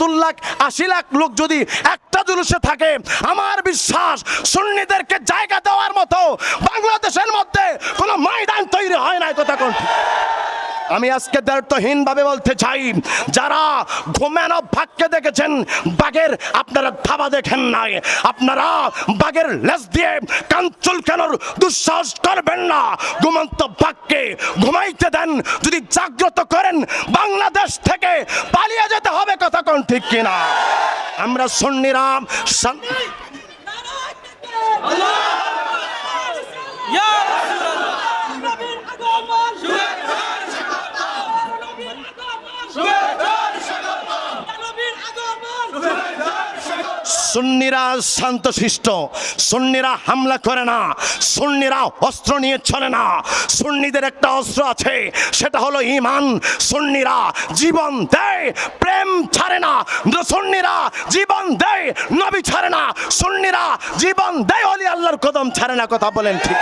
সত্তর লাখ, আশি লাখ লোক যদি একটা জুলুসে থাকে, আমার বিশ্বাস সুন্নিদেরকে জায়গা দেওয়ার মতো বাংলাদেশের মধ্যে কোনো ময়দান তৈরি হয় না কথা কোন আমি আজকে দায়িত্বহীন ভাবে বলতে চাই, যারা ঘুমানো ভাগকে দেখেছেন, বাঘের আপনারা থাবা দেখেন নাই, আপনারা বাঘের লেজ দিয়ে কাঞ্চুল কেনর দুঃসাহস করবেন না। ঘুমন্ত বাঘকে ঘুমাইতে দেন, যদি জাগ্রত করেন, বাংলাদেশ থেকে পালিয়ে যেতে হবে কথা কোন ঠিক কিনা? আমরা সন্নিরাম শান- সুন্নিরা শান্তশিষ্ট, সুন্নিরা হামলা করে না, সুন্নিরা অস্ত্র নিয়ে চলে না। সুন্নিদের একটা অস্ত্র আছে, সেটা হলো ইমান সুন্নিরা জীবন দেয়, প্রেম ছাড়ে না। সুন্নিরা জীবন দেয়, নবী ছাড়ে না। সুন্নিরা জীবন দেয়, অলি আল্লাহর কদম ছাড়ে না, কথা বলেন ঠিক।